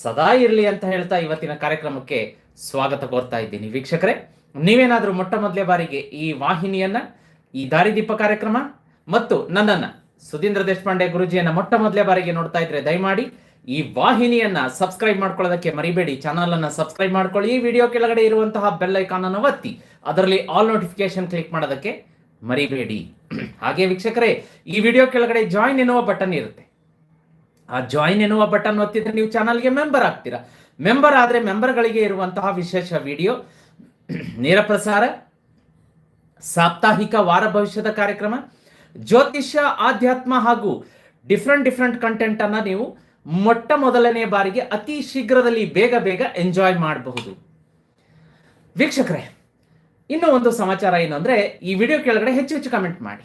ಸದಾ ಇರಲಿ ಅಂತ ಹೇಳ್ತಾ ಇವತ್ತಿನ ಕಾರ್ಯಕ್ರಮಕ್ಕೆ ಸ್ವಾಗತ ಕೋರ್ತಾ ಇದ್ದೀನಿ. ವೀಕ್ಷಕರೇ, ನೀವೇನಾದರೂ ಮೊಟ್ಟ ಮೊದಲೇ ಬಾರಿಗೆ ಈ ವಾಹಿನಿಯನ್ನ, ಈ ದಾರಿದೀಪ ಕಾರ್ಯಕ್ರಮ ಮತ್ತು ನನ್ನನ್ನು ಸುಧೀಂದ್ರ ದೇಶಪಾಂಡೆ ಗುರುಜಿಯನ್ನ ಮೊಟ್ಟ ಮೊದಲೇ ಬಾರಿಗೆ ನೋಡ್ತಾ ಇದ್ರೆ ದಯಮಾಡಿ ಈ ವಾಹಿನಿಯನ್ನ ಸಬ್ಸ್ಕ್ರೈಬ್ ಮಾಡ್ಕೊಳ್ಳೋದಕ್ಕೆ ಮರಿಬೇಡಿ. ಚಾನಲ್ ಅನ್ನ ಸಬ್ಸ್ಕ್ರೈಬ್ ಮಾಡ್ಕೊಳ್ಳಿ. ಈ ವಿಡಿಯೋ ಕೆಳಗಡೆ ಇರುವಂತಹ ಬೆಲ್ ಐಕಾನ್ ಅನ್ನು ಒತ್ತಿ, ಅದರಲ್ಲಿ ಆಲ್ ನೋಟಿಫಿಕೇಶನ್ ಕ್ಲಿಕ್ ಮಾಡೋದಕ್ಕೆ ಮರಿಬೇಡಿ. ಹಾಗೆ ವೀಕ್ಷಕರೇ, ಈ ವಿಡಿಯೋ ಕೆಳಗಡೆ ಜಾಯಿನ್ ಎನ್ನುವ ಬಟನ್ ಇರುತ್ತೆ. ಆ ಜಾಯಿನ್ ಎನ್ನುವ ಬಟನ್ ಒತ್ತಿದ್ರೆ ನೀವು ಚಾನಲ್ಗೆ ಮೆಂಬರ್ ಆಗ್ತೀರಾ. ಮೆಂಬರ್ ಆದ್ರೆ ಮೆಂಬರ್ಗಳಿಗೆ ಇರುವಂತಹ ವಿಶೇಷ ವಿಡಿಯೋ ನೇರ ಪ್ರಸಾರ, ಸಾಪ್ತಾಹಿಕ ವಾರ ಭವಿಷ್ಯದ ಕಾರ್ಯಕ್ರಮ, ಜ್ಯೋತಿಷ್ಯ, ಆಧ್ಯಾತ್ಮ ಹಾಗೂ ಡಿಫ್ರೆಂಟ್ ಡಿಫ್ರೆಂಟ್ ಕಂಟೆಂಟ್ ಅನ್ನ ನೀವು ಮೊಟ್ಟ ಮೊದಲನೇ ಬಾರಿಗೆ ಅತಿ ಶೀಘ್ರದಲ್ಲಿ ಬೇಗ ಬೇಗ ಎಂಜಾಯ್ ಮಾಡಬಹುದು. ವೀಕ್ಷಕರೇ, ಇನ್ನೂ ಒಂದು ಸಮಾಚಾರ ಏನು ಅಂದ್ರೆ ಈ ವಿಡಿಯೋ ಕೆಳಗಡೆ ಹೆಚ್ಚು ಹೆಚ್ಚು ಕಮೆಂಟ್ ಮಾಡಿ.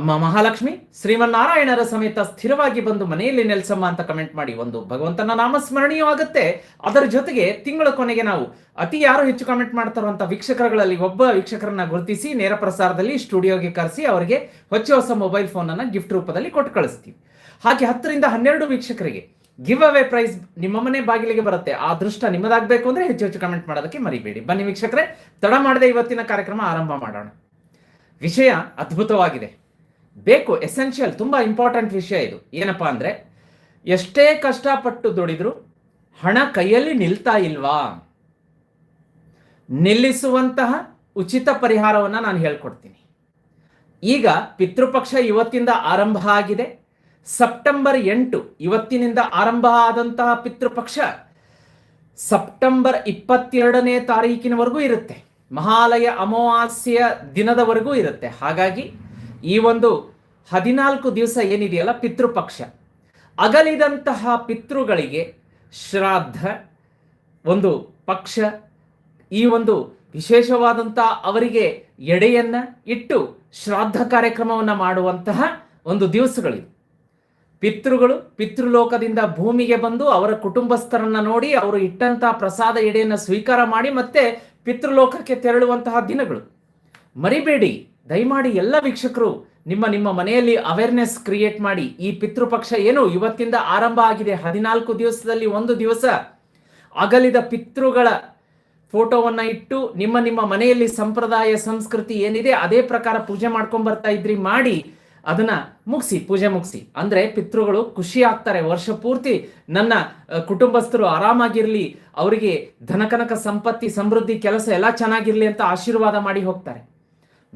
ಅಮ್ಮ ಮಹಾಲಕ್ಷ್ಮಿ, ಶ್ರೀಮನ್ನಾರಾಯಣರ ಸಮೇತ ಸ್ಥಿರವಾಗಿ ಬಂದು ಮನೆಯಲ್ಲಿ ನೆಲೆಸಮ್ಮ ಅಂತ ಕಮೆಂಟ್ ಮಾಡಿ, ಒಂದು ಭಗವಂತನ ನಾಮಸ್ಮರಣೀಯ ಆಗುತ್ತೆ. ಅದರ ಜೊತೆಗೆ ತಿಂಗಳ ಕೊನೆಗೆ ನಾವು ಅತಿ ಯಾರು ಹೆಚ್ಚು ಕಮೆಂಟ್ ಮಾಡ್ತಾರೋ ಅಂತ ವೀಕ್ಷಕರುಗಳಲ್ಲಿ ಒಬ್ಬ ವೀಕ್ಷಕರನ್ನ ಗುರುತಿಸಿ, ನೇರ ಪ್ರಸಾರದಲ್ಲಿ ಸ್ಟುಡಿಯೋಗೆ ಕರೆಸಿ, ಅವರಿಗೆ ಹೊಚ್ಚ ಹೊಸ ಮೊಬೈಲ್ ಫೋನ್ ಅನ್ನ ಗಿಫ್ಟ್ ರೂಪದಲ್ಲಿ ಕೊಟ್ಟು ಕಳಿಸ್ತೀವಿ. ಹಾಗೆ ಹತ್ತರಿಂದ ಹನ್ನೆರಡು ವೀಕ್ಷಕರಿಗೆ ಗಿವ್ ಅವೇ ಪ್ರೈಸ್ ನಿಮ್ಮ ಮನೆ ಬಾಗಿಲಿಗೆ ಬರುತ್ತೆ. ಆ ದೃಷ್ಟ ನಿಮ್ಮದಾಗಬೇಕು ಅಂದ್ರೆ ಹೆಚ್ಚು ಹೆಚ್ಚು ಕಮೆಂಟ್ ಮಾಡೋದಕ್ಕೆ ಮರಿಬೇಡಿ. ಬನ್ನಿ ವೀಕ್ಷಕರೇ, ತಡ ಮಾಡದೆ ಇವತ್ತಿನ ಕಾರ್ಯಕ್ರಮ ಆರಂಭ ಮಾಡೋಣ. ವಿಷಯ ಅದ್ಭುತವಾಗಿದೆ. ಬೇಕು ಎಸೆನ್ಷಿಯಲ್ ತುಂಬ ಇಂಪಾರ್ಟೆಂಟ್ ವಿಷಯ ಇದು. ಏನಪ್ಪಾ ಅಂದರೆ, ಎಷ್ಟೇ ಕಷ್ಟಪಟ್ಟು ದುಡಿದ್ರು, ಹಣ ಕೈಯಲ್ಲಿ ನಿಲ್ತಾ ಇಲ್ವಾ? ನಿಲ್ಲಿಸುವಂತಹ ಉಚಿತ ಪರಿಹಾರವನ್ನು ನಾನು ಹೇಳ್ಕೊಡ್ತೀನಿ. ಈಗ ಪಿತೃಪಕ್ಷ ಇವತ್ತಿಂದ ಆರಂಭ ಆಗಿದೆ. ಸೆಪ್ಟೆಂಬರ್ ಎಂಟು ಇವತ್ತಿನಿಂದ ಆರಂಭ ಆದಂತಹ ಪಿತೃಪಕ್ಷ ಸೆಪ್ಟೆಂಬರ್ ಇಪ್ಪತ್ತೆರಡನೇ ತಾರೀಕಿನವರೆಗೂ ಇರುತ್ತೆ. ಮಹಾಲಯ ಅಮಾವಾಸ್ಯೆಯ ದಿನದವರೆಗೂ ಇರುತ್ತೆ. ಹಾಗಾಗಿ ಈ ಒಂದು ಹದಿನಾಲ್ಕು ದಿವಸ ಏನಿದೆಯಲ್ಲ ಪಿತೃಪಕ್ಷ. ಅಗಲಿದಂತಹ ಪಿತೃಗಳಿಗೆ ಶ್ರಾದ್ದ ಒಂದು ಪಕ್ಷ, ಈ ಒಂದು ವಿಶೇಷವಾದಂಥ ಅವರಿಗೆ ಎಡೆಯನ್ನ ಇಟ್ಟು ಶ್ರಾದ್ದ ಕಾರ್ಯಕ್ರಮವನ್ನು ಮಾಡುವಂತಹ ಒಂದು ದಿವಸಗಳಿವೆ. ಪಿತೃಗಳು ಪಿತೃಲೋಕದಿಂದ ಭೂಮಿಗೆ ಬಂದು ಅವರ ಕುಟುಂಬಸ್ಥರನ್ನ ನೋಡಿ ಅವರು ಇಟ್ಟಂತಹ ಪ್ರಸಾದ ಎಡೆಯನ್ನು ಸ್ವೀಕಾರ ಮಾಡಿ ಮತ್ತೆ ಪಿತೃಲೋಕಕ್ಕೆ ತೆರಳುವಂತಹ ದಿನಗಳು. ಮರಿಬೇಡಿ. ದಯಮಾಡಿ ಎಲ್ಲ ವೀಕ್ಷಕರು ನಿಮ್ಮ ನಿಮ್ಮ ಮನೆಯಲ್ಲಿ ಅವೇರ್ನೆಸ್ ಕ್ರಿಯೇಟ್ ಮಾಡಿ. ಈ ಪಿತೃಪಕ್ಷ ಏನು ಇವತ್ತಿಂದ ಆರಂಭ ಆಗಿದೆ. ಹದಿನಾಲ್ಕು ದಿವಸದಲ್ಲಿ ಒಂದು ದಿವಸ ಅಗಲಿದ ಪಿತೃಗಳ ಫೋಟೋವನ್ನು ಇಟ್ಟು ನಿಮ್ಮ ನಿಮ್ಮ ಮನೆಯಲ್ಲಿ ಸಂಪ್ರದಾಯ, ಸಂಸ್ಕೃತಿ ಏನಿದೆ ಅದೇ ಪ್ರಕಾರ ಪೂಜೆ ಮಾಡ್ಕೊಂಡ್ ಬರ್ತಾ ಇದ್ರಿ ಮಾಡಿ ಅದನ್ನ ಮುಗಿಸಿ, ಪೂಜೆ ಮುಗಿಸಿ. ಅಂದ್ರೆ ಪಿತೃಗಳು ಖುಷಿ ಆಗ್ತಾರೆ. ವರ್ಷ ಪೂರ್ತಿ ನನ್ನ ಕುಟುಂಬಸ್ಥರು ಆರಾಮಾಗಿರ್ಲಿ, ಅವರಿಗೆ ಧನಕನಕ ಸಂಪತ್ತಿ, ಸಮೃದ್ಧಿ, ಕೆಲಸ ಎಲ್ಲ ಚೆನ್ನಾಗಿರ್ಲಿ ಅಂತ ಆಶೀರ್ವಾದ ಮಾಡಿ ಹೋಗ್ತಾರೆ.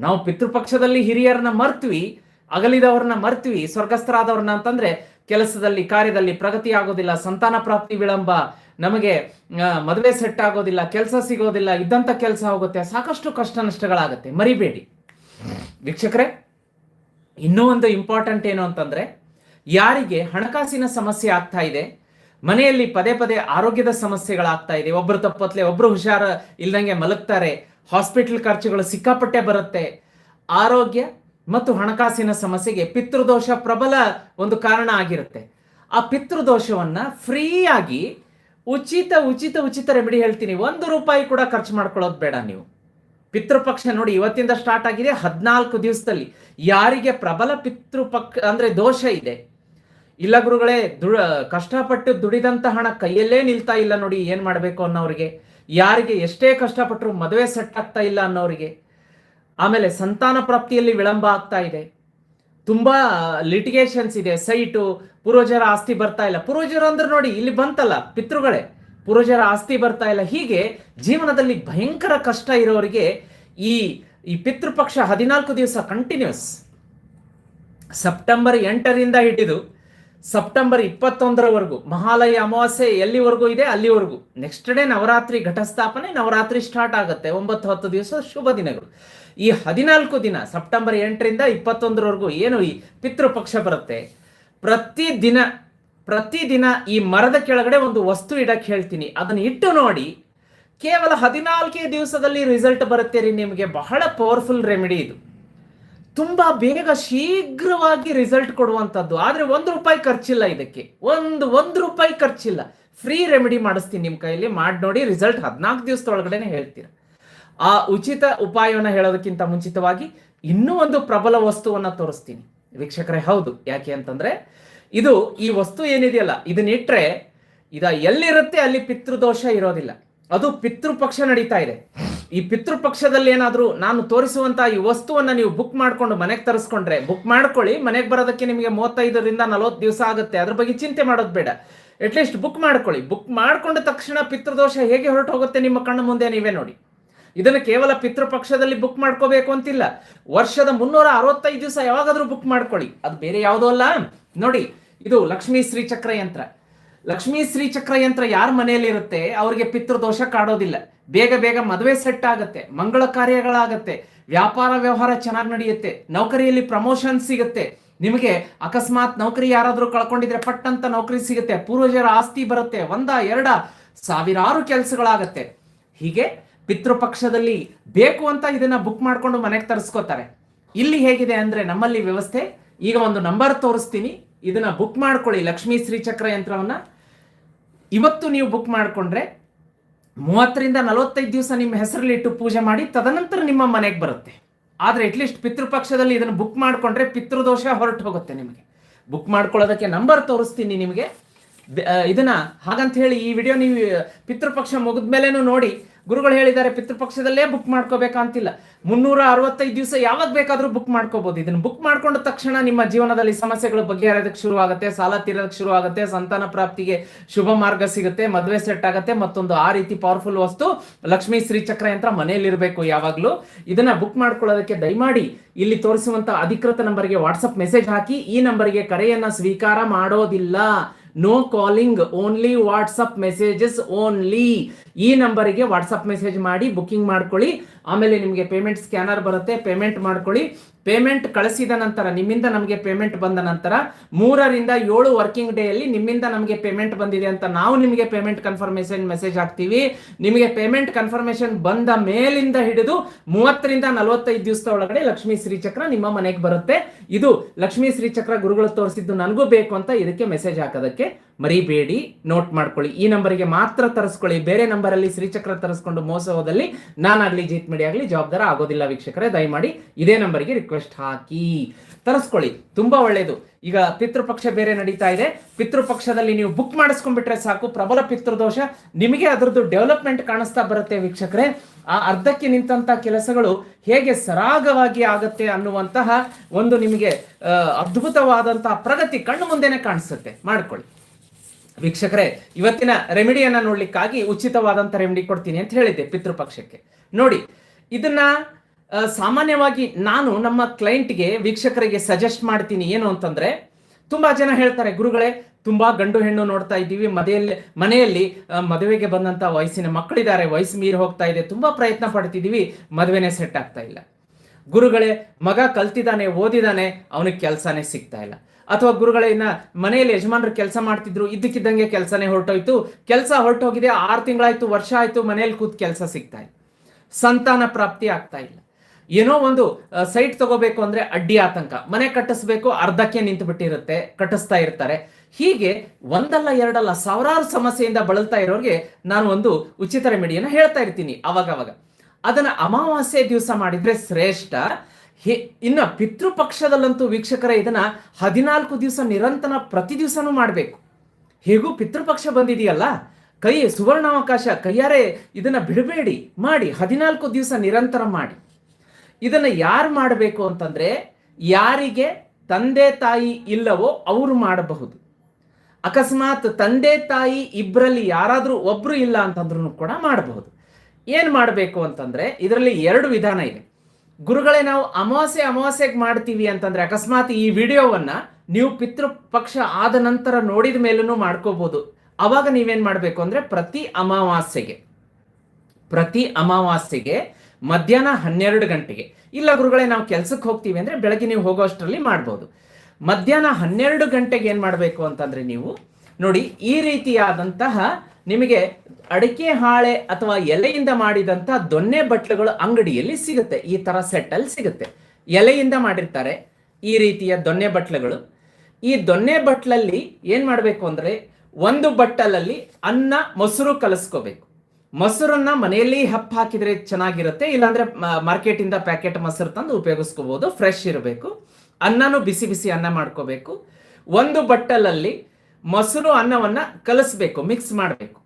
ನಾವು ಪಿತೃಪಕ್ಷದಲ್ಲಿ ಹಿರಿಯರನ್ನ ಮರ್ತ್ವಿ, ಅಗಲಿದವ್ರನ್ನ ಮರ್ತ್ವಿ, ಸ್ವರ್ಗಸ್ಥರಾದವ್ರನ್ನ ಅಂತಂದ್ರೆ ಕೆಲಸದಲ್ಲಿ, ಕಾರ್ಯದಲ್ಲಿ ಪ್ರಗತಿ ಆಗೋದಿಲ್ಲ, ಸಂತಾನ ಪ್ರಾಪ್ತಿ ವಿಳಂಬ, ನಮಗೆ ಮದುವೆ ಸೆಟ್ ಆಗೋದಿಲ್ಲ, ಕೆಲಸ ಸಿಗೋದಿಲ್ಲ ಇದ್ದಂಥ ಕೆಲಸ ಹೋಗುತ್ತೆ, ಸಾಕಷ್ಟು ಕಷ್ಟ ನಷ್ಟಗಳಾಗುತ್ತೆ. ಮರಿಬೇಡಿ. ವೀಕ್ಷಕರೇ, ಇನ್ನೂ ಒಂದು ಇಂಪಾರ್ಟೆಂಟ್ ಏನು ಅಂತಂದ್ರೆ, ಯಾರಿಗೆ ಹಣಕಾಸಿನ ಸಮಸ್ಯೆ ಆಗ್ತಾ ಇದೆ, ಮನೆಯಲ್ಲಿ ಪದೇ ಪದೇ ಆರೋಗ್ಯದ ಸಮಸ್ಯೆಗಳಾಗ್ತಾ ಇದೆ, ಒಬ್ರು ತಪ್ಪತ್ಲೆ, ಒಬ್ರು ಹುಷಾರ ಇಲ್ದಂಗೆ ಮಲಗ್ತಾರೆ ಹಾಸ್ಪಿಟಲ್ ಖರ್ಚುಗಳು ಸಿಕ್ಕಾಪಟ್ಟೆ ಬರುತ್ತೆ. ಆರೋಗ್ಯ ಮತ್ತು ಹಣಕಾಸಿನ ಸಮಸ್ಯೆಗೆ ಪಿತೃದೋಷ ಪ್ರಬಲ ಒಂದು ಕಾರಣ ಆಗಿರುತ್ತೆ. ಆ ಪಿತೃದೋಷವನ್ನ ಫ್ರೀಯಾಗಿ ಉಚಿತ ಉಚಿತ ಉಚಿತ ರೆಮಿಡಿ ಹೇಳ್ತೀನಿ. ಒಂದು ರೂಪಾಯಿ ಕೂಡ ಖರ್ಚು ಮಾಡ್ಕೊಳ್ಳೋದು ಬೇಡ ನೀವು. ಪಿತೃಪಕ್ಷ ನೋಡಿ, ಇವತ್ತಿಂದ ಸ್ಟಾರ್ಟ್ ಆಗಿದೆ ಹದಿನಾಲ್ಕು ದಿವಸದಲ್ಲಿ. ಯಾರಿಗೆ ಪ್ರಬಲ ಪಿತೃಪಕ್ಷ ಅಂದ್ರೆ ದೋಷ ಇದೆ? ಇಲ್ಲ ಗುರುಗಳೇ, ದುಡ, ಕಷ್ಟಪಟ್ಟು ದುಡಿದಂಥ ಹಣ ಕೈಯಲ್ಲೇ ನಿಲ್ತಾ ಇಲ್ಲ ನೋಡಿ ಏನು ಮಾಡಬೇಕು ಅನ್ನೋರಿಗೆ. ಯಾರಿಗೆ ಎಷ್ಟೇ ಕಷ್ಟಪಟ್ಟರು ಮದುವೆ ಸೆಟ್ ಆಗ್ತಾ ಇಲ್ಲ ಅನ್ನೋರಿಗೆ, ಆಮೇಲೆ ಸಂತಾನ ಪ್ರಾಪ್ತಿಯಲ್ಲಿ ವಿಳಂಬ ಆಗ್ತಾ ಇದೆ. ತುಂಬ ಲಿಟಿಗೇಷನ್ಸ್ ಇದೆ, ಸೈಟು, ಪೂರ್ವಜರ ಆಸ್ತಿ ಬರ್ತಾ ಇಲ್ಲ. ಪೂರ್ವಜರು ಅಂದ್ರೆ ನೋಡಿ, ಇಲ್ಲಿ ಬಂತಲ್ಲ, ಪಿತೃಗಳೇ, ಪೂರ್ವಜರ ಆಸ್ತಿ ಬರ್ತಾ ಇಲ್ಲ. ಹೀಗೆ ಜೀವನದಲ್ಲಿ ಭಯಂಕರ ಕಷ್ಟ ಇರೋರಿಗೆ ಈ ಈ ಪಿತೃಪಕ್ಷ ಹದಿನಾಲ್ಕು ದಿವಸ ಕಂಟಿನ್ಯೂಸ್ ಸೆಪ್ಟೆಂಬರ್ ಎಂಟರಿಂದ ಹಿಡಿದು ಸೆಪ್ಟೆಂಬರ್ ಇಪ್ಪತ್ತೊಂದರವರೆಗೂ, ಮಹಾಲಯ ಅಮಾವಾಸ್ಯೆ ಎಲ್ಲಿವರೆಗೂ ಇದೆ? ಅಲ್ಲಿವರೆಗೂ. Next day Navratri Ghatasthapana, Navratri start ಆಗುತ್ತೆ. ಒಂಬತ್ತು, ಹತ್ತು ದಿವಸ ಶುಭ ದಿನಗಳು. ಈ ಹದಿನಾಲ್ಕು ದಿನ, ಸೆಪ್ಟೆಂಬರ್ ಎಂಟರಿಂದ ಇಪ್ಪತ್ತೊಂದರವರೆಗೂ ಏನು ಈ ಪಿತೃಪಕ್ಷ ಬರುತ್ತೆ? ಪ್ರತಿ ದಿನ ಪ್ರತಿದಿನ ಈ ಮರದ ಕೆಳಗಡೆ ಒಂದು ವಸ್ತು ಇಡಕ್ಕೆ ಹೇಳ್ತೀನಿ. ಅದನ್ನ ಇಟ್ಟು ನೋಡಿ, ಕೇವಲ ಹದಿನಾಲ್ಕೇ ದಿವಸದಲ್ಲಿ ರಿಸಲ್ಟ್ ಬರುತ್ತೆ ರೀ ನಿಮಗೆ. ಬಹಳ ಪವರ್ಫುಲ್ ರೆಮಿಡಿ ಇದು. ತುಂಬಾ ಬೇಗ ಶೀಘ್ರವಾಗಿ ರಿಸಲ್ಟ್ ಕೊಡುವಂಥದ್ದು ಆದರೆ ಒಂದು ರೂಪಾಯಿ ಖರ್ಚಿಲ್ಲ ಇದಕ್ಕೆ. ಒಂದು ಒಂದು ರೂಪಾಯಿ ಖರ್ಚಿಲ್ಲ. ಫ್ರೀ ರೆಮಿಡಿ ಮಾಡಿಸ್ತೀನಿ ನಿಮ್ಮ ಕೈಯಲ್ಲಿ. ಮಾಡಿ ನೋಡಿ ರಿಸಲ್ಟ್ ಹದಿನಾಲ್ಕು ದಿವಸದೊಳಗಡೆನೆ ಹೇಳ್ತೀರ. ಆ ಉಚಿತ ಉಪಾಯವನ್ನು ಹೇಳೋದಕ್ಕಿಂತ ಮುಂಚಿತವಾಗಿ ಇನ್ನೂ ಒಂದು ಪ್ರಬಲ ವಸ್ತುವನ್ನ ತೋರಿಸ್ತೀನಿ. ವೀಕ್ಷಕರೇ, ಹೌದು. ಯಾಕೆ ಅಂತಂದ್ರೆ, ಇದು ಈ ವಸ್ತು ಏನಿದೆಯಲ್ಲ ಇದನ್ನಿಟ್ರೆ ಇದ ಎಲ್ಲಿರುತ್ತೆ ಅಲ್ಲಿ ಪಿತೃದೋಷ ಇರೋದಿಲ್ಲ. ಅದು ಪಿತೃಪಕ್ಷ ನಡೀತಾ ಇದೆ. ಈ ಪಿತೃಪಕ್ಷದಲ್ಲಿ ಏನಾದರೂ ನಾನು ತೋರಿಸುವಂತ ಈ ವಸ್ತುವನ್ನ ನೀವು ಬುಕ್ ಮಾಡ್ಕೊಂಡು ಮನೆಗೆ ತರಿಸ್ಕೊಂಡ್ರೆ ಬುಕ್ ಮಾಡ್ಕೊಳ್ಳಿ, ಮನೆಗೆ ಬರೋದಕ್ಕೆ ನಿಮಗೆ ಮೂವತ್ತೈದರಿಂದ ನಲವತ್ತು ದಿವಸ ಆಗುತ್ತೆ. ಅದ್ರ ಬಗ್ಗೆ ಚಿಂತೆ ಮಾಡೋದು ಬೇಡ. ಅಟ್ಲೀಸ್ಟ್ ಬುಕ್ ಮಾಡ್ಕೊಳ್ಳಿ. ಬುಕ್ ಮಾಡ್ಕೊಂಡ ತಕ್ಷಣ ಪಿತೃದೋಷ ಹೇಗೆ ಹೊರಟು ಹೋಗುತ್ತೆ ನಿಮ್ಮ ಕಣ್ಣು ಮುಂದೆ ನೀವೇ ನೋಡಿ. ಇದನ್ನು ಕೇವಲ ಪಿತೃಪಕ್ಷದಲ್ಲಿ ಬುಕ್ ಮಾಡ್ಕೋಬೇಕು ಅಂತಿಲ್ಲ. ವರ್ಷದ ಮುನ್ನೂರ ಅರವತ್ತೈದು ದಿವಸ ಯಾವಾಗಾದ್ರೂ ಬುಕ್ ಮಾಡ್ಕೊಳ್ಳಿ. ಅದು ಬೇರೆ ಯಾವುದೋ ಅಲ್ಲ. ನೋಡಿ, ಇದು ಲಕ್ಷ್ಮೀ ಶ್ರೀ ಚಕ್ರ ಯಂತ್ರ ಲಕ್ಷ್ಮೀ ಶ್ರೀ ಚಕ್ರ ಯಂತ್ರ ಯಾರ ಮನೆಯಲ್ಲಿ ಇರುತ್ತೆ ಅವರಿಗೆ ಪಿತೃದೋಷ ಕಾಡೋದಿಲ್ಲ. ಬೇಗ ಬೇಗ ಮದುವೆ ಸೆಟ್ ಆಗುತ್ತೆ, ಮಂಗಳ ಕಾರ್ಯಗಳಾಗತ್ತೆ, ವ್ಯಾಪಾರ ವ್ಯವಹಾರ ಚೆನ್ನಾಗಿ ನಡೆಯುತ್ತೆ, ನೌಕರಿಯಲ್ಲಿ ಪ್ರಮೋಷನ್ ಸಿಗುತ್ತೆ. ನಿಮಗೆ ಅಕಸ್ಮಾತ್ ನೌಕರಿ ಯಾರಾದರೂ ಕಳ್ಕೊಂಡಿದ್ರೆ ಪಟ್ಟಂತ ನೌಕರಿ ಸಿಗುತ್ತೆ, ಪೂರ್ವಜರ ಆಸ್ತಿ ಬರುತ್ತೆ, ಒಂದ, ಎರಡ, ಸಾವಿರಾರು ಕೆಲಸಗಳಾಗತ್ತೆ. ಹೀಗೆ ಪಿತೃಪಕ್ಷದಲ್ಲಿ ಬೇಕು ಅಂತ ಇದನ್ನ ಬುಕ್ ಮಾಡಿಕೊಂಡು ಮನೆಗೆ ತರಿಸ್ಕೋತಾರೆ. ಇಲ್ಲಿ ಹೇಗಿದೆ ಅಂದ್ರೆ ನಮ್ಮಲ್ಲಿ ವ್ಯವಸ್ಥೆ, ಈಗ ಒಂದು ನಂಬರ್ ತೋರಿಸ್ತೀನಿ. ಇದನ್ನ ಬುಕ್ ಮಾಡ್ಕೊಳ್ಳಿ, ಲಕ್ಷ್ಮೀ ಶ್ರೀಚಕ್ರ ಯಂತ್ರವನ್ನ. ಇವತ್ತು ನೀವು ಬುಕ್ ಮಾಡ್ಕೊಂಡ್ರೆ ಮೂವತ್ತರಿಂದ ನಲವತ್ತೈದು ದಿವಸ ನಿಮ್ಮ ಹೆಸರಲ್ಲಿ ಇಟ್ಟು ಪೂಜೆ ಮಾಡಿ, ತದನಂತರ ನಿಮ್ಮ ಮನೆಗೆ ಬರುತ್ತೆ. ಆದರೆ ಅಟ್ಲೀಸ್ಟ್ ಪಿತೃಪಕ್ಷದಲ್ಲಿ ಇದನ್ನು ಬುಕ್ ಮಾಡಿಕೊಂಡ್ರೆ ಪಿತೃದೋಷ ಹೊರಟು ಹೋಗುತ್ತೆ ನಿಮಗೆ. ಬುಕ್ ಮಾಡ್ಕೊಳ್ಳೋದಕ್ಕೆ ನಂಬರ್ ತೋರಿಸ್ತೀನಿ ನಿಮಗೆ. ಇದನ್ನ ಹಾಗಂತ ಹೇಳಿ ಈ ವಿಡಿಯೋ ನೀವು, ಪಿತೃಪಕ್ಷ ಮುಗಿದ್ಮೇಲೆನೂ ನೋಡಿ, ಗುರುಗಳು ಹೇಳಿದ್ದಾರೆ ಪಿತೃಪಕ್ಷದಲ್ಲೇ ಬುಕ್ ಮಾಡ್ಕೋಬೇಕಂತಿಲ್ಲ ಮುನ್ನೂರ ಅರವತ್ತೈದು ದಿವಸ ಯಾವಾಗ ಬೇಕಾದರೂ ಬುಕ್ ಮಾಡ್ಕೋಬಹುದು ಇದನ್ನ ಬುಕ್ ಮಾಡ್ಕೊಂಡ ತಕ್ಷಣ ನಿಮ್ಮ ಜೀವನದಲ್ಲಿ ಸಮಸ್ಯೆಗಳು ಬಗೆಹರಿಯೋದಕ್ಕೆ ಶುರು ಆಗುತ್ತೆ ಸಾಲ ತೀರೋದಕ್ಕೆ ಶುರು ಆಗುತ್ತೆ ಸಂತಾನ ಪ್ರಾಪ್ತಿಗೆ ಶುಭ ಮಾರ್ಗ ಸಿಗುತ್ತೆ, ಮದುವೆ ಸೆಟ್ ಆಗುತ್ತೆ, ಮತ್ತೊಂದು ಆ ರೀತಿ ಪವರ್ಫುಲ್ ವಸ್ತು, ಲಕ್ಷ್ಮೀ ಶ್ರೀ ಚಕ್ರ ಯಂತ್ರ ಮನೆಯಲ್ಲಿ ಇರಬೇಕು ಯಾವಾಗಲೂ. ಇದನ್ನ ಬುಕ್ ಮಾಡ್ಕೊಳ್ಳೋದಕ್ಕೆ ದಯಮಾಡಿ ಇಲ್ಲಿ ತೋರಿಸುವಂತ ಅಧಿಕೃತ ನಂಬರ್ಗೆ ವಾಟ್ಸಪ್ ಮೆಸೇಜ್ ಹಾಕಿ, ಈ ನಂಬರ್ಗೆ ಕರೆಯನ್ನ ಸ್ವೀಕಾರ ಮಾಡೋದಿಲ್ಲ. No calling only WhatsApp messages only ಈ ನಂಬರಿಗೆ ವಾಟ್ಸಪ್ ಮೆಸೇಜ್ ಮಾಡಿ ಬುಕ್ಕಿಂಗ್ ಮಾಡ್ಕೊಳ್ಳಿ. ಆಮೇಲೆ ನಿಮಗೆ ಪೇಮೆಂಟ್ ಸ್ಕ್ಯಾನರ್ ಬರುತ್ತೆ ಪೇಮೆಂಟ್ ಮಾಡ್ಕೊಳ್ಳಿ. ಪೇಮೆಂಟ್ ಕಳಿಸಿದ ನಂತರ, ನಿಮ್ಮಿಂದ ನಮಗೆ ಪೇಮೆಂಟ್ ಬಂದ ನಂತರ, ಮೂರರಿಂದ ಏಳು ವರ್ಕಿಂಗ್ ಡೇ ಅಲ್ಲಿ ನಿಮ್ಮಿಂದ ನಮಗೆ ಪೇಮೆಂಟ್ ಬಂದಿದೆ ಅಂತ ನಾವು ನಿಮಗೆ ಪೇಮೆಂಟ್ ಕನ್ಫರ್ಮೇಶನ್ ಮೆಸೇಜ್ ಹಾಕ್ತೀವಿ. ನಿಮಗೆ ಪೇಮೆಂಟ್ ಕನ್ಫರ್ಮೇಶನ್ ಬಂದ ಮೇಲಿಂದ ಹಿಡಿದು ಮೂವತ್ತರಿಂದ ನಲವತ್ತೈದು ದಿವಸದ ಒಳಗಡೆ ಲಕ್ಷ್ಮೀ ಶ್ರೀಚಕ್ರ ನಿಮ್ಮ ಮನೆಗೆ ಬರುತ್ತೆ. ಇದು ಲಕ್ಷ್ಮೀ ಶ್ರೀಚಕ್ರ ಗುರುಗಳು ತೋರಿಸಿದ್ದು ನನಗೂ ಬೇಕು ಅಂತ ಇದಕ್ಕೆ ಮೆಸೇಜ್ ಹಾಕೋದಕ್ಕೆ ಮರಿಬೇಡಿ ನೋಟ್ ಮಾಡ್ಕೊಳ್ಳಿ. ಈ ನಂಬರಿಗೆ ಮಾತ್ರ ತರಿಸ್ಕೊಳ್ಳಿ. ಬೇರೆ ನಂಬರಲ್ಲಿ ಶ್ರೀಚಕ್ರ ತರಿಸ್ಕೊಂಡು ಮೋಸ ಹೋದಲ್ಲಿ ನಾನಾಗ್ಲಿ ಜೀತ್ ಮೀಡಿಯಾ ಆಗಲಿ ಜವಾಬ್ದಾರ ಆಗೋದಿಲ್ಲ ವೀಕ್ಷಕರೇ, ದಯಮಾಡಿ ಇದೇ ನಂಬರಿಗೆ ರಿಕ್ವೆಸ್ಟ್ ಹಾಕಿ. ತರಿಸ್ಕೊಳ್ಳಿ. ತುಂಬಾ ಒಳ್ಳೆಯದು ಈಗ ಪಿತೃಪಕ್ಷ ಬೇರೆ ನಡೀತಾ ಇದೆ. ಪಿತೃಪಕ್ಷದಲ್ಲಿ ನೀವು ಬುಕ್ ಮಾಡಿಸ್ಕೊಂಡ್ಬಿಟ್ರೆ ಸಾಕು. ಪ್ರಬಲ ಪಿತೃದೋಷ ನಿಮಗೆ ಅದರದ್ದು ಡೆವಲಪ್ಮೆಂಟ್ ಕಾಣಿಸ್ತಾ ಬರುತ್ತೆ ವೀಕ್ಷಕರೇ. ಆ ಅರ್ಧಕ್ಕೆ ನಿಂತಹ ಕೆಲಸಗಳು ಹೇಗೆ ಸರಾಗವಾಗಿ ಆಗತ್ತೆ ಅನ್ನುವಂತಹ ಒಂದು ನಿಮಗೆ ಅದ್ಭುತವಾದಂತಹ ಪ್ರಗತಿ ಕಣ್ಣು ಮುಂದೆನೆ ಕಾಣಿಸುತ್ತೆ. ಮಾಡ್ಕೊಳ್ಳಿ. ವೀಕ್ಷಕರೇ, ಇವತ್ತಿನ ರೆಮಿಡಿಯನ್ನ ನೋಡ್ಲಿಕ್ಕಾಗಿ ಉಚಿತವಾದಂತ ರೆಮಿಡಿ ಕೊಡ್ತೀನಿ ಅಂತ ಹೇಳಿದ್ದೆ ಪಿತೃಪಕ್ಷಕ್ಕೆ. ನೋಡಿ, ಇದನ್ನ ಸಾಮಾನ್ಯವಾಗಿ ನಾನು ನಮ್ಮ ಕ್ಲೈಂಟ್ಗೆ ವೀಕ್ಷಕರಿಗೆ ಸಜೆಸ್ಟ್ ಮಾಡ್ತೀನಿ ಏನು ಅಂತಂದ್ರೆ, ತುಂಬಾ ಜನ ಹೇಳ್ತಾರೆ, ಗುರುಗಳೇ, ತುಂಬಾ ಗಂಡು ಹೆಣ್ಣು ನೋಡ್ತಾ ಇದ್ದೀವಿ, ಮದೆಯಲ್ಲಿ, ಮನೆಯಲ್ಲಿ ಮದುವೆಗೆ ಬಂದಂತ ವಯಸ್ಸಿನ ಮಕ್ಕಳಿದ್ದಾರೆ, ವಯಸ್ಸು ಮೀರಿ ಹೋಗ್ತಾ ಇದೆ, ತುಂಬಾ ಪ್ರಯತ್ನ ಪಡ್ತಿದ್ದೀವಿ, ಮದುವೆನೇ ಸೆಟ್ ಆಗ್ತಾ ಇಲ್ಲ. ಗುರುಗಳೇ, ಮಗ ಕಲ್ತಿದ್ದಾನೆ ಓದಿದಾನೆ ಅವನಿಗೆ ಕೆಲಸನೇ ಸಿಗ್ತಾ ಇಲ್ಲ. ಅಥವಾ ಗುರುಗಳೇ ಮನೆಯಲ್ಲಿ ಯಜಮಾನರು ಕೆಲಸ ಮಾಡ್ತಿದ್ರು, ಇದ್ದಕ್ಕಿದ್ದಂಗೆ ಕೆಲಸನೇ ಹೊರಟೋಯ್ತು. ಕೆಲಸ ಹೊರಟೋಗಿದೆ, ಆರು ತಿಂಗಳಾಯ್ತು, ವರ್ಷ ಆಯ್ತು, ಮನೆಯಲ್ಲಿ ಕೂತ್ ಕೆಲಸ ಸಿಗ್ತಾ ಇಲ್ಲ. ಸಂತಾನ ಪ್ರಾಪ್ತಿ ಆಗ್ತಾ ಇಲ್ಲ. ಏನೋ ಒಂದು ಸೈಟ್ ತಗೋಬೇಕು ಅಂದ್ರೆ ಅಡ್ಡಿ ಆತಂಕ. ಮನೆ ಕಟ್ಟಿಸ್ಬೇಕು, ಅರ್ಧಕ್ಕೆ ನಿಂತು ಬಿಟ್ಟಿರುತ್ತೆ ಕಟ್ಟಿಸ್ತಾ ಇರ್ತಾರೆ. ಹೀಗೆ ಒಂದಲ್ಲ ಎರಡಲ್ಲ ಸಾವಿರಾರು ಸಮಸ್ಯೆಯಿಂದ ಬಳಲ್ತಾ ಇರೋರಿಗೆ ನಾನು ಒಂದು ಉಚಿತ ರೆಮಿಡಿಯನ್ನು ಹೇಳ್ತಾ ಇರ್ತೀನಿ ಅವಾಗವಾಗ. ಅವಾಗ ಅದನ್ನ ಅಮಾವಾಸ್ಯೆ ದಿವಸ ಮಾಡಿದ್ರೆ ಶ್ರೇಷ್ಠ. ಹೆ- ಇನ್ನ ಪಿತೃಪಕ್ಷದಲ್ಲಂತೂ ವೀಕ್ಷಕರ ಇದನ್ನ ಹದಿನಾಲ್ಕು ದಿವಸ ನಿರಂತರ ಪ್ರತಿ ದಿವಸನೂ ಮಾಡಬೇಕು. ಹೇಗೂ ಪಿತೃಪಕ್ಷ ಬಂದಿದೆಯಲ್ಲ? ಕೈ ಸುವರ್ಣಾವಕಾಶ, ಕೈಯಾರೆ ಇದನ್ನ ಬಿಡಬೇಡಿ, ಮಾಡಿ, ಹದಿನಾಲ್ಕು ದಿವಸ ನಿರಂತರ ಮಾಡಿ. ಇದನ್ನ ಯಾರು ಮಾಡಬೇಕು ಅಂತಂದ್ರೆ ಯಾರಿಗೆ ತಂದೆ ತಾಯಿ ಇಲ್ಲವೋ ಅವರು ಮಾಡಬಹುದು. ಅಕಸ್ಮಾತ್ ತಂದೆ ತಾಯಿ ಇಬ್ಬರಲ್ಲಿ ಯಾರಾದರೂ ಒಬ್ರು ಇಲ್ಲ ಅಂತಂದ್ರೂ ಕೂಡ ಮಾಡಬಹುದು. ಏನು ಮಾಡಬೇಕು ಅಂತಂದ್ರೆ, ಇದರಲ್ಲಿ ಎರಡು ವಿಧಾನ ಇದೆ. ಗುರುಗಳೇ, ನಾವು ಅಮಾವಾಸ್ಯೆ ಅಮಾವಾಸ್ಯೆಗೆ ಮಾಡ್ತೀವಿ ಅಂತಂದ್ರೆ ಅಕಸ್ಮಾತ್ ಈ ವಿಡಿಯೋವನ್ನ ನೀವು ಪಿತೃಪಕ್ಷ ಆದ ನಂತರ ನೋಡಿದ ಮೇಲೂ ಮಾಡ್ಕೋಬಹುದು ಅವಾಗ ನೀವೇನ್ ಮಾಡಬೇಕು ಅಂದ್ರೆ ಪ್ರತಿ ಅಮಾವಾಸ್ಯೆಗೆ ಪ್ರತಿ ಅಮಾವಾಸ್ಯೆಗೆ ಮಧ್ಯಾಹ್ನ ಹನ್ನೆರಡು ಗಂಟೆಗೆ. ಇಲ್ಲ ಗುರುಗಳೇ, ನಾವು ಕೆಲ್ಸಕ್ಕೆ ಹೋಗ್ತೀವಿ ಅಂದ್ರೆ ಬೆಳಗ್ಗೆ ನೀವು ಹೋಗೋ ಅಷ್ಟರಲ್ಲಿ ಮಾಡ್ಬೋದು. ಮಧ್ಯಾಹ್ನ ಹನ್ನೆರಡು ಗಂಟೆಗೆ ಏನ್ ಮಾಡಬೇಕು ಅಂತಂದ್ರೆ ನೀವು, ನೋಡಿ ಈ ರೀತಿಯಾದಂತಹ ನಿಮಗೆ ಅಡಿಕೆ ಹಾಳೆ ಅಥವಾ ಎಲೆಯಿಂದ ಮಾಡಿದಂಥ ದೊನ್ನೆ ಬಟ್ಲುಗಳು ಅಂಗಡಿಯಲ್ಲಿ ಸಿಗುತ್ತೆ. ಈ ತರ ಸೆಟ್ ಅಲ್ಲಿ ಸಿಗುತ್ತೆ. ಎಲೆಯಿಂದ ಮಾಡಿರ್ತಾರೆ ಈ ರೀತಿಯ ದೊನ್ನೆ ಬಟ್ಲುಗಳು. ಈ ದೊನ್ನೆ ಬಟ್ಲಲ್ಲಿ ಏನು ಮಾಡಬೇಕು ಅಂದ್ರೆ ಒಂದು ಬಟ್ಟಲಲ್ಲಿ ಅನ್ನ, ಮೊಸರು ಕಲಸ್ಕೋಬೇಕು. ಮೊಸರನ್ನ ಮನೆಯಲ್ಲಿ ಹಪ್ಪ ಹಾಕಿದ್ರೆ ಚೆನ್ನಾಗಿರುತ್ತೆ, ಇಲ್ಲಾಂದ್ರೆ ಮಾರ್ಕೆಟ್ ಇಂದ ಪ್ಯಾಕೆಟ್ ಮೊಸರು ತಂದು ಉಪಯೋಗಿಸ್ಕೋಬೋದು, ಫ್ರೆಶ್ ಇರಬೇಕು. ಅನ್ನನೂ ಬಿಸಿ ಬಿಸಿ ಅನ್ನ ಮಾಡ್ಕೋಬೇಕು. ಒಂದು ಬಟ್ಟಲಲ್ಲಿ ಮೊಸರು ಅನ್ನವನ್ನ ಕಲಿಸ್ಬೇಕು ಮಿಕ್ಸ್ ಮಾಡಬೇಕು.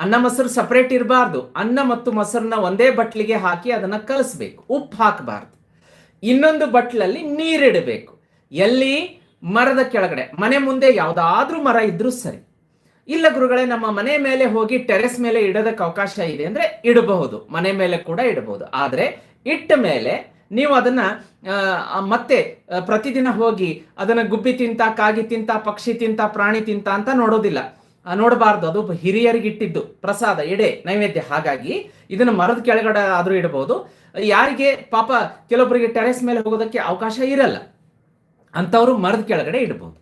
ಅನ್ನ ಮೊಸರು ಸಪರೇಟ್ ಇರಬಾರ್ದು. ಅನ್ನ ಮತ್ತು ಮೊಸರನ್ನ ಒಂದೇ ಬಟ್ಲಿಗೆ ಹಾಕಿ ಅದನ್ನ ಕಲಿಸ್ಬೇಕು. ಉಪ್ಪು ಹಾಕಬಾರ್ದು. ಇನ್ನೊಂದು ಬಟ್ಲಲ್ಲಿ ನೀರಿಡಬೇಕು. ಎಲ್ಲಿ? ಮರದ ಕೆಳಗಡೆ. ಮನೆ ಮುಂದೆ ಯಾವುದಾದ್ರೂ ಮರ ಇದ್ರೂ ಸರಿ. ಇಲ್ಲ ಗುರುಗಳೇ, ನಮ್ಮ ಮನೆ ಮೇಲೆ ಹೋಗಿ ಟೆರೆಸ್ ಮೇಲೆ ಇಡೋದಕ್ಕೆ ಅವಕಾಶ ಇದೆ ಅಂದ್ರೆ ಇಡಬಹುದು. ಮನೆ ಮೇಲೆ ಕೂಡ ಇಡಬಹುದು. ಆದ್ರೆ ಇಟ್ಟ ಮೇಲೆ ನೀವು ಅದನ್ನ ಮತ್ತೆ ಪ್ರತಿದಿನ ಹೋಗಿ ಅದನ್ನ ಗುಬ್ಬಿ ತಿಂತ, ಕಾಗಿ ತಿಂತ, ಪಕ್ಷಿ ತಿಂತ, ಪ್ರಾಣಿ ತಿಂತ ಅಂತ ನೋಡೋದಿಲ್ಲ. ನೋಡಬಾರ್ದು. ಅದು ಹಿರಿಯರಿಗೆ ಇಟ್ಟಿದ್ದು. ಪ್ರಸಾದ, ಎಡೆ, ನೈವೇದ್ಯ. ಹಾಗಾಗಿ ಇದನ್ನ ಮರದ ಕೆಳಗಡೆ ಆದ್ರೂ ಇಡಬಹುದು ಯಾರಿಗೆ ಪಾಪ ಕೆಲವೊಬ್ಬರಿಗೆ ಟೆರೆಸ್ ಮೇಲೆ ಹೋಗೋದಕ್ಕೆ ಅವಕಾಶ ಇರಲ್ಲ. ಅಂಥವ್ರು ಮರದ ಕೆಳಗಡೆ ಇಡಬಹುದು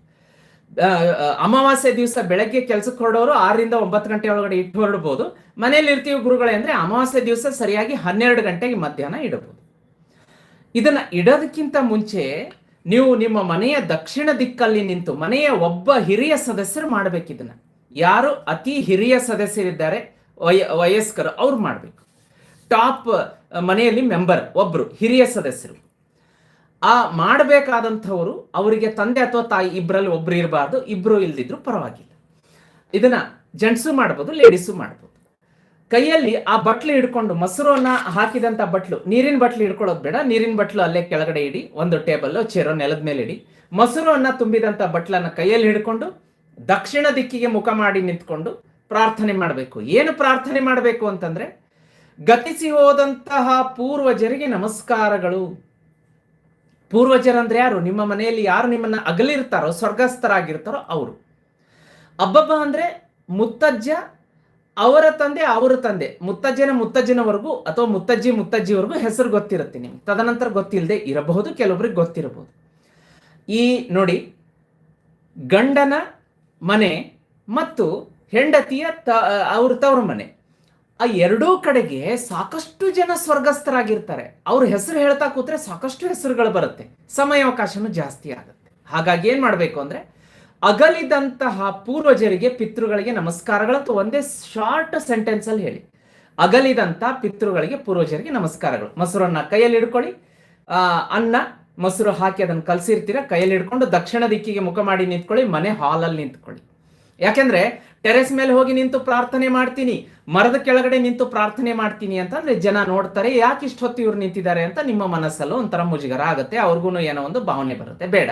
ಅಮಾವಾಸ್ಯೆ ದಿವಸ ಬೆಳಗ್ಗೆ ಕೆಲಸಕ್ಕೆ ಹೊರಡೋರು ಆರರಿಂದ ಒಂಬತ್ತು ಗಂಟೆ ಒಳಗಡೆ ಇಟ್ಟು ಹೊರಡ್ಬೋದು ಮನೇಲಿ ಇರ್ತೀವಿ ಗುರುಗಳೇ ಅಂದ್ರೆ ಅಮಾವಾಸ್ಯೆ ದಿವಸ ಸರಿಯಾಗಿ ಹನ್ನೆರಡು ಗಂಟೆಗೆ ಮಧ್ಯಾಹ್ನ ಇಡಬಹುದು ಇದನ್ನ ಇಡೋದಕ್ಕಿಂತ ಮುಂಚೆ ನೀವು ನಿಮ್ಮ ಮನೆಯ ದಕ್ಷಿಣ ದಿಕ್ಕಲ್ಲಿ ನಿಂತು ಮನೆಯ ಒಬ್ಬ ಹಿರಿಯ ಸದಸ್ಯರು ಮಾಡ್ಬೇಕು ಇದನ್ನ. ಯಾರು ಅತಿ ಹಿರಿಯ ಸದಸ್ಯರಿದ್ದಾರೆ, ವಯ, ವಯಸ್ಕರು ಅವ್ರು ಮಾಡ್ಬೇಕು. ಟಾಪ್ ಮನೆಯಲ್ಲಿ ಮೆಂಬರ್ ಒಬ್ರು, ಹಿರಿಯ ಸದಸ್ಯರು. ಆ ಮಾಡಬೇಕಾದಂಥವರು ಅವರಿಗೆ ತಂದೆ ಅಥವಾ ತಾಯಿ ಇಬ್ಬರಲ್ಲಿ ಒಬ್ರು ಇರಬಾರ್ದು, ಇಬ್ರು ಇಲ್ದಿದ್ರು ಪರವಾಗಿಲ್ಲ. ಇದನ್ನ ಜೆಂಟ್ಸು ಮಾಡ್ಬೋದು, ಲೇಡೀಸು ಮಾಡ್ಬೋದು. ಕೈಯಲ್ಲಿ ಆ ಬಟ್ಲು ಹಿಡ್ಕೊಂಡು ಮೊಸರನ್ನ ಹಾಕಿದಂತ ಬಟ್ಲು, ನೀರಿನ ಬಟ್ಲು ಹಿಡ್ಕೊಳ್ಳೋದು ಬೇಡ, ನೀರಿನ ಬಟ್ಲು ಅಲ್ಲೇ ಕೆಳಗಡೆ ಇಡಿ, ಒಂದು ಟೇಬಲ್ ಚೇರೋ, ನೆಲದ ಮೇಲೆ ಇಡಿ. ಮೊಸರನ್ನ ತುಂಬಿದಂತ ಬಟ್ಲನ್ನ ಕೈಯಲ್ಲಿ ಹಿಡ್ಕೊಂಡು ದಕ್ಷಿಣ ದಿಕ್ಕಿಗೆ ಮುಖ ಮಾಡಿ ನಿಂತ್ಕೊಂಡು ಪ್ರಾರ್ಥನೆ ಮಾಡಬೇಕು. ಏನು ಪ್ರಾರ್ಥನೆ ಮಾಡಬೇಕು ಅಂತಂದ್ರೆ, ಗತಿಸಿ ಹೋದಂತಹ ಪೂರ್ವಜರಿಗೆ ನಮಸ್ಕಾರಗಳು. ಪೂರ್ವಜರಂದ್ರೆ ಯಾರು? ನಿಮ್ಮ ಮನೆಯಲ್ಲಿ ಯಾರು ನಿಮ್ಮನ್ನ ಅಗಲಿರ್ತಾರೋ, ಸ್ವರ್ಗಸ್ಥರಾಗಿರ್ತಾರೋ ಅವರು. ಅಬ್ಬಬ್ಬ ಅಂದ್ರೆ ಮುತ್ತಜ್ಜ ಅವರ ತಂದೆ ಅವರ ತಂದೆ, ಮುತ್ತಜ್ಜನ ಮುತ್ತಜ್ಜನವರೆಗೂ ಅಥವಾ ಮುತ್ತಜ್ಜಿ ಮುತ್ತಜ್ಜಿವರೆಗೂ ಹೆಸರು ಗೊತ್ತಿರುತ್ತೆ ನಿಮ್ಗೆ. ತದನಂತರ ಗೊತ್ತಿಲ್ಲದೆ ಇರಬಹುದು ಕೆಲವೊಬ್ರಿಗೆ ಗೊತ್ತಿರಬಹುದು. ಈ ನೋಡಿ, ಗಂಡನ ಮನೆ ಮತ್ತು ಹೆಂಡತಿಯ ತ, ಅವ್ರ ತವ್ರ ಮನೆ. ಆ ಎರಡೂ ಕಡೆಗೆ ಸಾಕಷ್ಟು ಜನ ಸ್ವರ್ಗಸ್ಥರಾಗಿರ್ತಾರೆ. ಅವ್ರ ಹೆಸರು ಹೇಳ್ತಾ ಕೂತ್ರೆ ಸಾಕಷ್ಟು ಹೆಸರುಗಳು ಬರುತ್ತೆ. ಸಮಯಾವಕಾಶನೂ ಜಾಸ್ತಿ ಆಗುತ್ತೆ. ಹಾಗಾಗಿ ಏನು ಮಾಡಬೇಕು ಅಂದ್ರೆ ಅಗಲಿದಂತಹ ಪೂರ್ವಜರಿಗೆ ಪಿತೃಗಳಿಗೆ ನಮಸ್ಕಾರಗಳು ಅಂತ ಒಂದೇ ಶಾರ್ಟ್ ಸೆಂಟೆನ್ಸ್ ಅಲ್ಲಿ ಹೇಳಿ. ಅಗಲಿದಂತ ಪಿತೃಗಳಿಗೆ ಪೂರ್ವಜರಿಗೆ ನಮಸ್ಕಾರಗಳು. ಮೊಸರನ್ನ ಕೈಯಲ್ಲಿ ಹಿಡ್ಕೊಳ್ಳಿ. ಅನ್ನ, ಮೊಸರು ಹಾಕಿ ಅದನ್ನ ಕಲಸಿರ್ತೀರ, ಕೈಯಲ್ಲಿ ಹಿಡ್ಕೊಂಡು ದಕ್ಷಿಣ ದಿಕ್ಕಿಗೆ ಮುಖ ಮಾಡಿ ನಿಂತ್ಕೊಳ್ಳಿ, ಮನೆ ಹಾಲಲ್ಲಿ ನಿಂತ್ಕೊಳ್ಳಿ. ಯಾಕೆಂದ್ರೆ ಟೆರೆಸ್ ಮೇಲೆ ಹೋಗಿ ನಿಂತು ಪ್ರಾರ್ಥನೆ ಮಾಡ್ತೀನಿ, ಮರದ ಕೆಳಗಡೆ ನಿಂತು ಪ್ರಾರ್ಥನೆ ಮಾಡ್ತೀನಿ ಅಂತಂದ್ರೆ ಜನ ನೋಡ್ತಾರೆ, ಯಾಕೆ ಇಷ್ಟು ಹೊತ್ತು ಇವ್ರು ನಿಂತಿದ್ದಾರೆ ಅಂತ ನಿಮ್ಮ ಮನಸ್ಸಲ್ಲೂ ಒಂಥರ ಮುಜುಗರ ಆಗುತ್ತೆ ಅವ್ರಿಗೂ ಏನೋ ಒಂದು ಭಾವನೆ ಬರುತ್ತೆ, ಬೇಡ.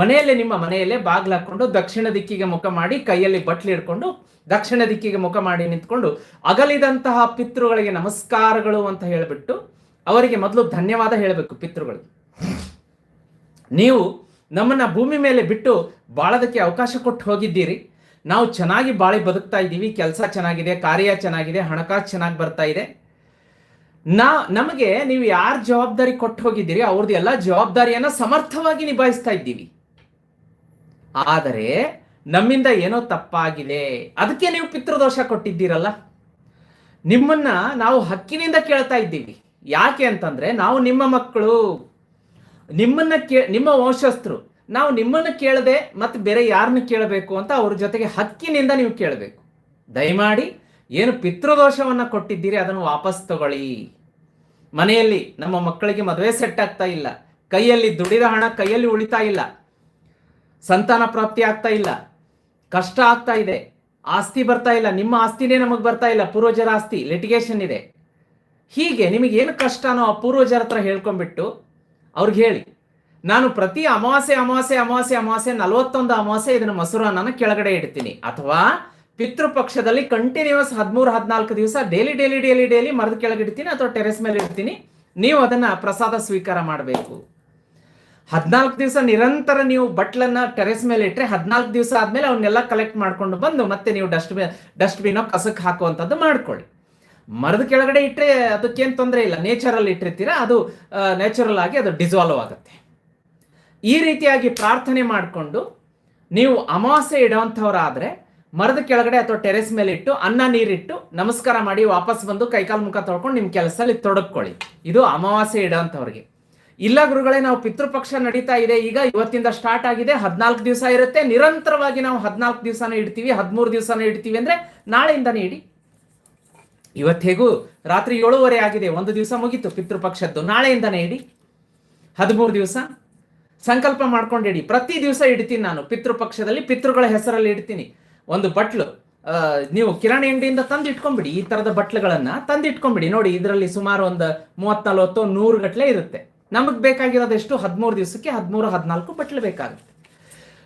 ಮನೆಯಲ್ಲೇ, ನಿಮ್ಮ ಮನೆಯಲ್ಲೇ ಬಾಗ್ಲು ಹಾಕೊಂಡು ದಕ್ಷಿಣ ದಿಕ್ಕಿಗೆ ಮುಖ ಮಾಡಿ, ಕೈಯಲ್ಲಿ ಬಟ್ಲಿ ಹಿಡ್ಕೊಂಡು ದಕ್ಷಿಣ ದಿಕ್ಕಿಗೆ ಮುಖ ಮಾಡಿ ನಿಂತ್ಕೊಂಡು ಅಗಲಿದಂತಹ ಪಿತೃಗಳಿಗೆ ನಮಸ್ಕಾರಗಳು ಅಂತ ಹೇಳಿಬಿಟ್ಟು ಅವರಿಗೆ ಮೊದಲು ಧನ್ಯವಾದ ಹೇಳಬೇಕು ಪಿತೃಗಳಿಗೆ. ನೀವು ನಮ್ಮನ್ನ ಭೂಮಿ ಮೇಲೆ ಬಿಟ್ಟು ಬಾಳೋದಕ್ಕೆ ಅವಕಾಶ ಕೊಟ್ಟು ಹೋಗಿದ್ದೀರಿ. ನಾವು ಚೆನ್ನಾಗಿ ಬಾಳಿ ಬದುಕ್ತಾ ಇದ್ದೀವಿ, ಕೆಲಸ ಚೆನ್ನಾಗಿದೆ, ಕಾರ್ಯ ಚೆನ್ನಾಗಿದೆ, ಹಣಕಾಸು ಚೆನ್ನಾಗಿ ಬರ್ತಾ ಇದೆ. ನಾ, ನಮಗೆ ನೀವು ಯಾರ ಜವಾಬ್ದಾರಿ ಕೊಟ್ಟು ಹೋಗಿದ್ದೀರಿ, ಅವ್ರದ್ದು ಎಲ್ಲ ಜವಾಬ್ದಾರಿಯನ್ನ ಸಮರ್ಥವಾಗಿ ನಿಭಾಯಿಸ್ತಾ ಇದ್ದೀವಿ. ಆದರೆ ನಮ್ಮಿಂದ ಏನೋ ತಪ್ಪಾಗಿದೆ. ಅದಕ್ಕೆ ನೀವು ಪಿತೃದೋಷ ಕೊಟ್ಟಿದ್ದೀರಲ್ಲ? ನಿಮ್ಮನ್ನ ನಾವು ಹಕ್ಕಿನಿಂದ ಕೇಳ್ತಾ ಇದ್ದೀವಿ. ಯಾಕೆ ಅಂತಂದ್ರೆ ನಾವು ನಿಮ್ಮ ಮಕ್ಕಳು, ನಿಮ್ಮನ್ನ ಕೇ, ನಿಮ್ಮ ವಂಶಸ್ಥರು. ನಾವು ನಿಮ್ಮನ್ನ ಕೇಳದೆ ಮತ್ತೆ ಬೇರೆ ಯಾರನ್ನ ಕೇಳಬೇಕು ಅಂತ ಅವ್ರ ಜೊತೆಗೆ ಹಕ್ಕಿನಿಂದ ನೀವು ಕೇಳಬೇಕು. ದಯಮಾಡಿ ಏನು ಪಿತೃದೋಷವನ್ನು ಕೊಟ್ಟಿದ್ದೀರಿ ಅದನ್ನು ವಾಪಸ್ ತಗೊಳ್ಳಿ. ಮನೆಯಲ್ಲಿ ನಮ್ಮ ಮಕ್ಕಳಿಗೆ ಮದುವೆ ಸೆಟ್ ಆಗ್ತಾ ಇಲ್ಲ. ಕೈಯಲ್ಲಿ ದುಡಿದ ಹಣ ಕೈಯಲ್ಲಿ ಉಳಿತಾ ಇಲ್ಲ. ಸಂತಾನ ಪ್ರಾಪ್ತಿ ಆಗ್ತಾ ಇಲ್ಲ. ಕಷ್ಟ ಆಗ್ತಾ ಇದೆ. ಆಸ್ತಿ ಬರ್ತಾ ಇಲ್ಲ. ನಿಮ್ಮ ಆಸ್ತಿನೇ ನಮಗೆ ಬರ್ತಾ ಇಲ್ಲ. ಪೂರ್ವಜರ ಆಸ್ತಿ ಲಿಟಿಗೇಷನ್ ಇದೆ. ಹೀಗೆ ನಿಮಗೆ ಏನು ಕಷ್ಟನೋ ಆ ಪೂರ್ವಜರ ಹತ್ರ ಹೇಳ್ಕೊಂಡ್ಬಿಟ್ಟು ಅವ್ರಿಗೆ ಹೇಳಿ. ನಾನು ಪ್ರತಿ ಅಮಾವಾಸ್ಯೆ ಅಮಾವಾಸ್ಯೆ ಅಮಾವಾಸ್ಯೆ ಅಮಾವಾಸ್ಯೆ ನಲವತ್ತೊಂದು ಅಮಾವಾಸ್ಯೆ ಇದನ್ನ ಮಸೂರನ್ನ ಕೆಳಗಡೆ ಇಡ್ತೀನಿ. ಅಥವಾ ಪಿತೃಪಕ್ಷದಲ್ಲಿ ಕಂಟಿನ್ಯೂಸ್ ಹದಿಮೂರು, ಹದಿನಾಲ್ಕು ದಿವಸ ಡೈಲಿ ಡೈಲಿ ಡೈಲಿ ಡೈಲಿ ಮರದ ಕೆಳಗೆ ಇಡ್ತೀನಿ ಅಥವಾ ಟೆರೆಸ್ ಮೇಲೆ ಇಡ್ತೀನಿ. ನೀವು ಅದನ್ನ ಪ್ರಸಾದ ಸ್ವೀಕಾರ ಮಾಡಬೇಕು. ಹದಿನಾಲ್ಕು ದಿವಸ ನಿರಂತರ ನೀವು ಬಟ್ಲನ್ನ ಟೆರೆಸ್ ಮೇಲೆ ಇಟ್ಟರೆ ಹದಿನಾಲ್ಕು ದಿವಸ ಆದಮೇಲೆ ಅವನ್ನೆಲ್ಲ ಕಲೆಕ್ಟ್ ಮಾಡ್ಕೊಂಡು ಬಂದು ಮತ್ತೆ ನೀವು ಡಸ್ಟ್ಬಿನ್ ಡಸ್ಟ್ಬಿನ್ ಕಸಕ್ಕೆ ಹಾಕುವಂಥದ್ದು ಮಾಡ್ಕೊಳ್ಳಿ. ಮರದ ಕೆಳಗಡೆ ಇಟ್ಟರೆ ಅದಕ್ಕೇನು ತೊಂದರೆ ಇಲ್ಲ. ನೇಚರಲ್ಲಿ ಇಟ್ಟಿರ್ತೀರಾ, ಅದು ನ್ಯಾಚುರಲ್ ಆಗಿ ಅದು ಡಿಸಾಲ್ವ್ ಆಗುತ್ತೆ. ಈ ರೀತಿಯಾಗಿ ಪ್ರಾರ್ಥನೆ ಮಾಡಿಕೊಂಡು ನೀವು ಅಮಾವಾಸ್ಯೆ ಇಡುವಂಥವ್ರಾದ್ರೆ ಮರದ ಕೆಳಗಡೆ ಅಥವಾ ಟೆರೆಸ್ ಮೇಲೆ ಇಟ್ಟು ಅನ್ನ ನೀರಿಟ್ಟು ನಮಸ್ಕಾರ ಮಾಡಿ ವಾಪಸ್ ಬಂದು ಕೈಕಾಲು ಮುಖ ತೊಳ್ಕೊಂಡು ನಿಮ್ಮ ಕೆಲಸದಲ್ಲಿ ತೊಡಕ್ಕೊಳ್ಳಿ ಇದು ಅಮಾವಾಸ್ಯೆ ಇಡೋಂಥವ್ರಿಗೆ ಇಲ್ಲ ಗುರುಗಳೇ, ನಾವು ಪಿತೃಪಕ್ಷ ನಡೀತಾ ಇದೆ. ಈಗ ಇವತ್ತಿಂದ ಸ್ಟಾರ್ಟ್ ಆಗಿದೆ. ಹದಿನಾಲ್ಕು ದಿವಸ ಇರುತ್ತೆ. ನಿರಂತರವಾಗಿ ನಾವು ಹದಿನಾಲ್ಕು ದಿವಸನ ಇಡ್ತೀವಿ. ಹದಿಮೂರು ದಿವಸನೇ ಇಡ್ತೀವಿ ಅಂದ್ರೆ ನಾಳೆಯಿಂದನೇ ಇಡಿ. ಇವತ್ತು ಹೇಗೂ? ರಾತ್ರಿ ಏಳುವರೆ ಆಗಿದೆ. ಒಂದು ದಿವಸ ಮುಗೀತು ಪಿತೃಪಕ್ಷದ್ದು ನಾಳೆಯಿಂದನೇ ಇಡಿ. ಹದಿಮೂರು ದಿವಸ ಸಂಕಲ್ಪ ಮಾಡ್ಕೊಂಡಿಡಿ. ಪ್ರತಿ ದಿವಸ ಇಡ್ತೀನಿ ನಾನು. ಪಿತೃಪಕ್ಷದಲ್ಲಿ ಪಿತೃಗಳ ಹೆಸರಲ್ಲಿ ಇಡ್ತೀನಿ. ಒಂದು ಬಟ್ಲು ನೀವು ಕಿರಾಣಿ ಅಂಗಡಿಯಿಂದ ತಂದು ಇಟ್ಕೊಂಡ್ಬಿಡಿ ಈ ತರದ ಬಟ್ಲುಗಳನ್ನ ತಂದು ಇಟ್ಕೊಂಡ್ಬಿಡಿ ನೋಡಿ, ಇದರಲ್ಲಿ ಸುಮಾರು ಒಂದು ಮೂವತ್ ನಲ್ವತ್ತು ನೂರು ಗಟ್ಲೆ ಇರುತ್ತೆ. ನಮಗೆ ಬೇಕಾಗಿರೋದೆಷ್ಟು ಹದಿಮೂರು ದಿವಸಕ್ಕೆ ಹದಿಮೂರು, ಹದಿನಾಲ್ಕು ಬಟ್ಲು ಬೇಕಾಗುತ್ತೆ.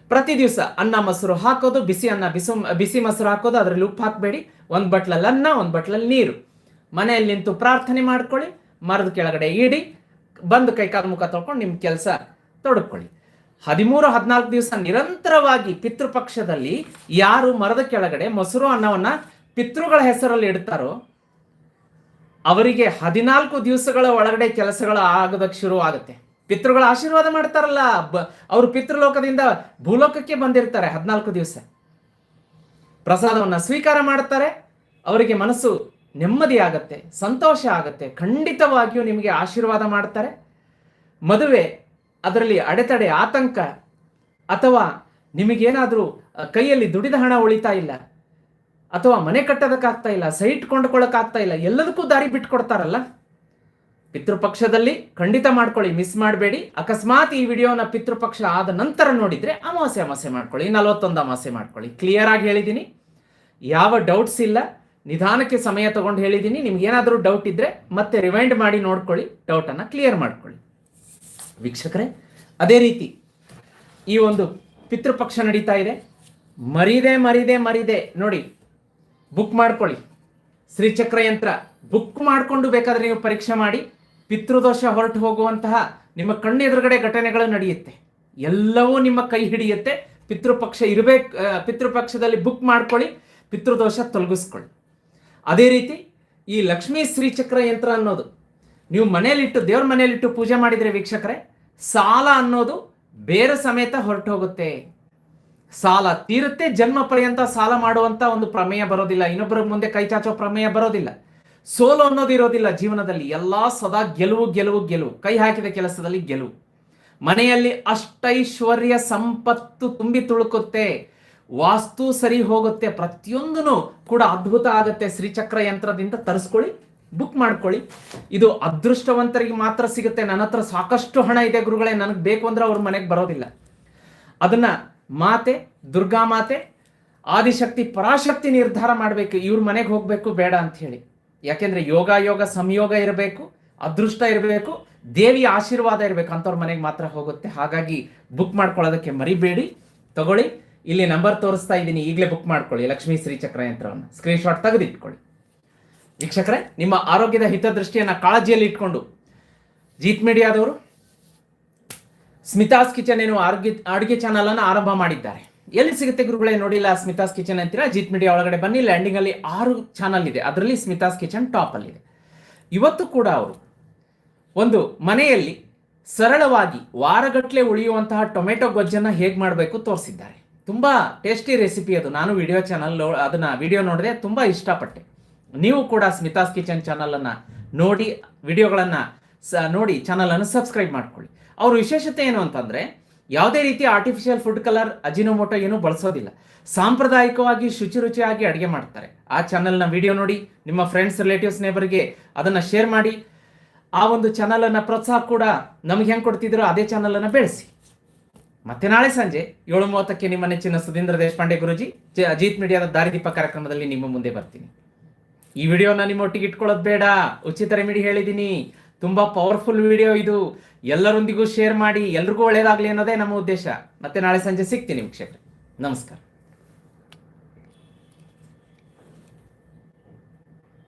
ಪ್ರತಿ ದಿವಸ ಅನ್ನ ಮೊಸರು ಹಾಕೋದು, ಬಿಸಿ ಅನ್ನ, ಬಿಸಿ ಬಿಸಿ ಮೊಸರು ಹಾಕೋದು, ಅದರಲ್ಲಿ ಉಪ್ಪು ಹಾಕಬೇಡಿ. ಒಂದು ಬಟ್ಲಲ್ಲಿ ಅನ್ನ, ಒಂದು ಬಟ್ಲಲ್ಲಿ ನೀರು. ಮನೆಯಲ್ಲಿ ನಿಂತು ಪ್ರಾರ್ಥನೆ ಮಾಡ್ಕೊಳ್ಳಿ, ಮರದ ಕೆಳಗಡೆ ಇಡಿ, ಬಂದು ಕೈಕಾಲು ಮುಖ ತೊಳ್ಕೊಂಡು ನಿಮ್ಮ ಕೆಲಸ ತೊಡಕೊಳ್ಳಿ. ಹದಿಮೂರು, ಹದಿನಾಲ್ಕು ದಿವಸ ನಿರಂತರವಾಗಿ ಪಿತೃಪಕ್ಷದಲ್ಲಿ ಯಾರು ಮರದ ಕೆಳಗಡೆ ಮೊಸರು, ಅನ್ನವನ್ನು ಪಿತೃಗಳ ಹೆಸರಲ್ಲಿ ಇಡ್ತಾರೋ ಅವರಿಗೆ ಹದಿನಾಲ್ಕು ದಿವಸಗಳ ಒಳಗಡೆ ಕೆಲಸಗಳು ಆಗೋದಕ್ಕೆ ಶುರು ಆಗುತ್ತೆ. ಪಿತೃಗಳ ಆಶೀರ್ವಾದ ಮಾಡ್ತಾರಲ್ಲ, ಬ, ಅವರು ಪಿತೃಲೋಕದಿಂದ ಭೂಲೋಕಕ್ಕೆ ಬಂದಿರ್ತಾರೆ ಹದಿನಾಲ್ಕು ದಿವಸ. ಪ್ರಸಾದವನ್ನು ಸ್ವೀಕಾರ ಮಾಡ್ತಾರೆ, ಅವರಿಗೆ ಮನಸ್ಸು ನೆಮ್ಮದಿ ಆಗತ್ತೆ, ಸಂತೋಷ ಆಗತ್ತೆ, ಖಂಡಿತವಾಗಿಯೂ ನಿಮಗೆ ಆಶೀರ್ವಾದ ಮಾಡ್ತಾರೆ. ಮದುವೆ ಅದರಲ್ಲಿ ಅಡೆತಡೆ, ಆತಂಕ ಅಥವಾ ನಿಮಗೇನಾದರೂ ಕೈಯಲ್ಲಿ ದುಡಿದ ಹಣ ಉಳಿತಾ ಇಲ್ಲ ಅಥವಾ ಮನೆ ಕಟ್ಟೋದಕ್ಕಾಗ್ತಾ ಇಲ್ಲ ಸೈಟ್ ಕೊಂಡ್ಕೊಳ್ಳೋಕ್ಕಾಗ್ತಾ ಇಲ್ಲ, ಎಲ್ಲದಕ್ಕೂ ದಾರಿ ಬಿಟ್ಕೊಡ್ತಾರಲ್ಲ? ಪಿತೃಪಕ್ಷದಲ್ಲಿ ಖಂಡಿತ ಮಾಡ್ಕೊಳ್ಳಿ ಮಿಸ್ ಮಾಡಬೇಡಿ. ಅಕಸ್ಮಾತ್ ಈ ವಿಡಿಯೋನ ಪಿತೃಪಕ್ಷ ಆದ ನಂತರ ನೋಡಿದರೆ ಅಮಾವಾಸ್ಯೆ ಅಮಾಸೆ ಮಾಡ್ಕೊಳ್ಳಿ, ನಲವತ್ತೊಂದು ಅಮಾಸೆ ಮಾಡ್ಕೊಳ್ಳಿ. ಕ್ಲಿಯರ್ ಆಗಿ ಹೇಳಿದ್ದೀನಿ. ಯಾವ ಡೌಟ್ಸ್ ಇಲ್ಲ, ನಿಧಾನಕ್ಕೆ ಸಮಯ ತಗೊಂಡು ಹೇಳಿದ್ದೀನಿ. ನಿಮ್ಗೆ ಏನಾದರೂ ಡೌಟ್ ಇದ್ರೆ ಮತ್ತೆ ರಿವೈಂಡ್ ಮಾಡಿ ನೋಡ್ಕೊಳ್ಳಿ ಡೌಟನ್ನು ಕ್ಲಿಯರ್ ಮಾಡ್ಕೊಳ್ಳಿ. ವೀಕ್ಷಕರೇ, ಅದೇ ರೀತಿ ಈ ಒಂದು ಪಿತೃಪಕ್ಷ ನಡೀತಾ ಇದೆ. ಮರಿದೆ ಮರಿದೆ ಮರಿದೆ. ನೋಡಿ ಬುಕ್ ಮಾಡ್ಕೊಳ್ಳಿ. ಶ್ರೀಚಕ್ರ ಯಂತ್ರ. ಬುಕ್ ಮಾಡಿಕೊಂಡು ಬೇಕಾದರೆ ನೀವು ಪರೀಕ್ಷೆ ಮಾಡಿ, ಪಿತೃದೋಷ ಹೊರಟು ಹೋಗುವಂತಹ ನಿಮ್ಮ ಕಣ್ಣು ಎದುರುಗಡೆ ಘಟನೆಗಳು ನಡೆಯುತ್ತೆ. ಎಲ್ಲವೂ ನಿಮ್ಮ ಕೈ ಹಿಡಿಯುತ್ತೆ. ಪಿತೃಪಕ್ಷ ಇರಬೇಕು ಪಿತೃಪಕ್ಷದಲ್ಲಿ ಬುಕ್ ಮಾಡ್ಕೊಳ್ಳಿ, ಪಿತೃದೋಷ ತೊಲಗಿಸ್ಕೊಳ್ಳಿ. ಅದೇ ರೀತಿ ಈ ಲಕ್ಷ್ಮೀ ಶ್ರೀಚಕ್ರ ಯಂತ್ರ ಅನ್ನೋದು, ನೀವು ಮನೇಲಿಟ್ಟು ದೇವ್ರ ಮನೇಲಿಟ್ಟು ಪೂಜೆ ಮಾಡಿದರೆ ವೀಕ್ಷಕರೇ, ಸಾಲ ಅನ್ನೋದು ಬೇರೆ ಸಮೇತ ಹೊರಟು ಹೋಗುತ್ತೆ. ಸಾಲ ತೀರುತ್ತೆ, ಜನ್ಮ ಪರ್ಯಂತ ಸಾಲ ಮಾಡುವಂತ ಒಂದು ಪ್ರಮೇಯ ಬರೋದಿಲ್ಲ. ಇನ್ನೊಬ್ಬರ ಮುಂದೆ ಕೈ ಚಾಚೋ ಪ್ರಮೇಯ ಬರೋದಿಲ್ಲ. ಸೋಲು ಅನ್ನೋದು ಇರೋದಿಲ್ಲ ಜೀವನದಲ್ಲಿ. ಎಲ್ಲಾ ಸದಾ ಗೆಲುವು ಗೆಲುವು ಗೆಲುವು. ಕೈ ಹಾಕಿದ ಕೆಲಸದಲ್ಲಿ ಗೆಲುವು. ಮನೆಯಲ್ಲಿ ಅಷ್ಟೈಶ್ವರ್ಯ ಸಂಪತ್ತು ತುಂಬಿ ತುಳುಕುತ್ತೆ. ವಾಸ್ತು ಸರಿ ಹೋಗುತ್ತೆ. ಪ್ರತಿಯೊಂದೂ ಕೂಡ ಅದ್ಭುತ ಆಗುತ್ತೆ. ಶ್ರೀಚಕ್ರ ಯಂತ್ರದಿಂದ ತರಿಸ್ಕೊಳ್ಳಿ ಬುಕ್ ಮಾಡ್ಕೊಳ್ಳಿ. ಇದು ಅದೃಷ್ಟವಂತರಿಗೆ ಮಾತ್ರ ಸಿಗುತ್ತೆ. ನನ್ನ ಹತ್ರ ಸಾಕಷ್ಟು ಹಣ ಇದೆ ಗುರುಗಳೇ. ನನಗೆ ಬೇಕು ಅಂದ್ರೆ ಅವ್ರ ಮನೆಗೆ ಬರೋದಿಲ್ಲ. ಅದನ್ನ ಮಾತೆ, ದುರ್ಗಾ ಮಾತೆ, ಆದಿಶಕ್ತಿ, ಪರಾಶಕ್ತಿ ನಿರ್ಧಾರ ಮಾಡಬೇಕು, ಇವ್ರ ಮನೆಗೆ ಹೋಗಬೇಕು ಬೇಡ ಅಂತ ಹೇಳಿ. ಯಾಕೆಂದ್ರೆ ಯೋಗ ಯೋಗ, ಸಂಯೋಗ ಇರಬೇಕು, ಅದೃಷ್ಟ ಇರಬೇಕು, ದೇವಿಯ ಆಶೀರ್ವಾದ ಇರಬೇಕು, ಅಂತವ್ರ ಮನೆಗೆ ಮಾತ್ರ ಹೋಗುತ್ತೆ. ಹಾಗಾಗಿ ಬುಕ್ ಮಾಡ್ಕೊಳ್ಳೋದಕ್ಕೆ ಮರಿಬೇಡಿ. ತಗೊಳ್ಳಿ. ಇಲ್ಲಿ ನಂಬರ್ ತೋರಿಸ್ತಾ ಇದ್ದೀನಿ. ಈಗಲೇ ಬುಕ್ ಮಾಡ್ಕೊಳ್ಳಿ. ಲಕ್ಷ್ಮೀ ಶ್ರೀ ಚಕ್ರ ಯಂತ್ರವನ್ನು ಸ್ಕ್ರೀನ್ಶಾಟ್ ತೆಗೆದಿಟ್ಕೊಳ್ಳಿ. ವೀಕ್ಷಕರೇ, ನಿಮ್ಮ ಆರೋಗ್ಯದ ಹಿತದೃಷ್ಟಿಯನ್ನು ಕಾಳಜಿಯಲ್ಲಿ ಇಟ್ಕೊಂಡು, ಜೀತ್ ಮೀಡಿಯಾದವರು ಸ್ಮಿತಾಸ್ ಕಿಚನ್ ಏನು ಅಡುಗೆ ಅಡುಗೆ ಚಾನಲ್ ಅನ್ನು ಆರಂಭ ಮಾಡಿದ್ದಾರೆ. ಎಲ್ಲಿ ಸಿಗುತ್ತೆ ಗುರುಗಳೇ ನೋಡಿಲ್ಲ ಸ್ಮಿತಾಸ್ ಕಿಚನ್ ಅಂತೀರಾ? ಜೀತ್ ಮೀಡಿಯಾ ಒಳಗಡೆ ಬನ್ನಿ. ಲ್ಯಾಂಡಿಂಗ್ ಅಲ್ಲಿ ಆರು ಚಾನಲ್ ಇದೆ. ಅದರಲ್ಲಿ ಸ್ಮಿತಾಸ್ ಕಿಚನ್ ಟಾಪ್ ಅಲ್ಲಿ ಇದೆ. ಇವತ್ತು ಕೂಡ ಅವರು ಒಂದು ಮನೆಯಲ್ಲಿ ಸರಳವಾಗಿ ವಾರಗಟ್ಟಲೆ ಉಳಿಯುವಂತಹ ಟೊಮೆಟೊ ಗೊಜ್ಜನ್ನ ಹೇಗೆ ಮಾಡಬೇಕು ತೋರಿಸಿದ್ದಾರೆ. ತುಂಬಾ ಟೇಸ್ಟಿ ರೆಸಿಪಿ ಅದು. ನಾನು ವಿಡಿಯೋ ಚಾನಲ್ ಅದನ್ನ ವಿಡಿಯೋ ನೋಡಿದೆ ತುಂಬಾ ಇಷ್ಟಪಟ್ಟೆ. ನೀವು ಕೂಡ ಸ್ಮಿತಾಸ್ ಕಿಚನ್ ಚಾನಲ್ ಅನ್ನ ನೋಡಿ ವಿಡಿಯೋಗಳನ್ನ ನೋಡಿ ಚಾನಲ್ ಅನ್ನು ಸಬ್ಸ್ಕ್ರೈಬ್ ಮಾಡ್ಕೊಳ್ಳಿ. ಅವ್ರ ವಿಶೇಷತೆ ಏನು ಅಂತಂದ್ರೆ, ಯಾವುದೇ ರೀತಿ ಆರ್ಟಿಫಿಷಿಯಲ್ ಫುಡ್ ಕಲರ್ ಅಜಿನೋಮೋಟೋ ಏನು ಬಳಸೋದಿಲ್ಲ. ಸಾಂಪ್ರದಾಯಿಕವಾಗಿ ಶುಚಿ ರುಚಿಯಾಗಿ ಅಡುಗೆ ಮಾಡ್ತಾರೆ. ಆ ಚಾನಲ್ನ ವಿಡಿಯೋ ನೋಡಿ, ನಿಮ್ಮ ಫ್ರೆಂಡ್ಸ್ ರಿಲೇಟಿವ್ಸ್ ನೇಬರ್ಗೆ ಅದನ್ನ ಶೇರ್ ಮಾಡಿ, ಆ ಒಂದು ಚಾನಲನ್ನು ಪ್ರೋತ್ಸಾಹ ಕೂಡ ನಮ್ಗೆ ಹೆಂಗೆ ಕೊಡ್ತಿದ್ರು ಅದೇ ಚಾನಲನ್ನು ಬೆಳೆಸಿ. ಮತ್ತೆ ನಾಳೆ ಸಂಜೆ ಏಳು ಮೂವತ್ತಕ್ಕೆ ನಿಮ್ಮ ನೆಚ್ಚಿನ ಸುಧೀಂದ್ರ ದೇಶಪಾಂಡೆ ಗುರುಜಿ ಅಜಿತ್ ಮೀಡಿಯಾದ ದಾರಿದೀಪ ಕಾರ್ಯಕ್ರಮದಲ್ಲಿ ನಿಮ್ಮ ಮುಂದೆ ಬರ್ತೀನಿ. ಈ ವಿಡಿಯೋನ ನಿಮ್ಮೊಟ್ಟಿಗೆ ಇಟ್ಕೊಳ್ಳೋದು ಬೇಡ. ಉಚಿತ ರೆಮಿಡಿ ಹೇಳಿದ್ದೀನಿ ತುಂಬಾ ಪವರ್ಫುಲ್ ವಿಡಿಯೋ ಇದು. ಎಲ್ಲರೊಂದಿಗೂ ಶೇರ್ ಮಾಡಿ, ಎಲ್ರಿಗೂ ಒಳ್ಳೇದಾಗ್ಲಿ ಅನ್ನೋದೇ ನಮ್ಮ ಉದ್ದೇಶ. ಮತ್ತೆ ನಾಳೆ ಸಂಜೆ ಸಿಗ್ತೀನಿ ವೀಕ್ಷಕರೇ. ನಮಸ್ಕಾರ.